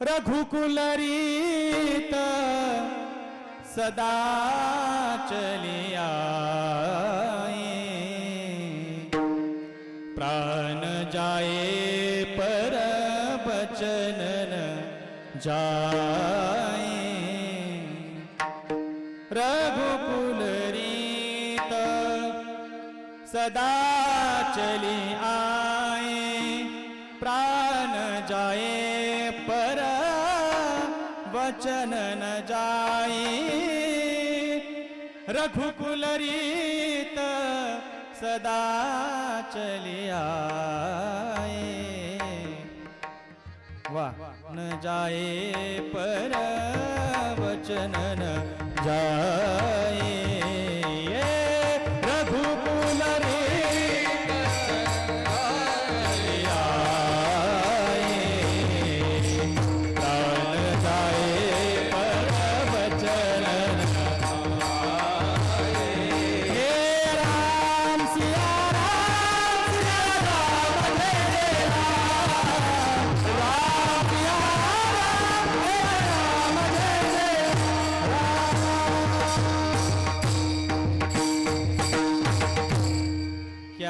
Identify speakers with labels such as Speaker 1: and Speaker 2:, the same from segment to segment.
Speaker 1: रघुकुलरीत सदा चलिया प्राण जाए पर बचन जाए। रघुकुलरीत सदा चली आए। प्राण जाए वचन न जाए रघुकुल रीत सदा चलिया वाह न जाए पर वचन न जाए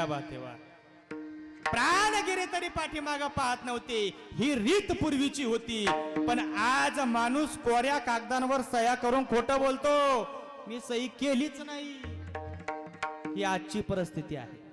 Speaker 1: राम क्या प्राण गेले तरी पाठीमाग पाहत नव्हते. ही रीत पूर्वीची होती. पण आज माणूस कोऱ्या कागदांवर सह्या करून खोटं बोलतो. मी सही केलीच नाही. ही आजची परिस्थिती आहे.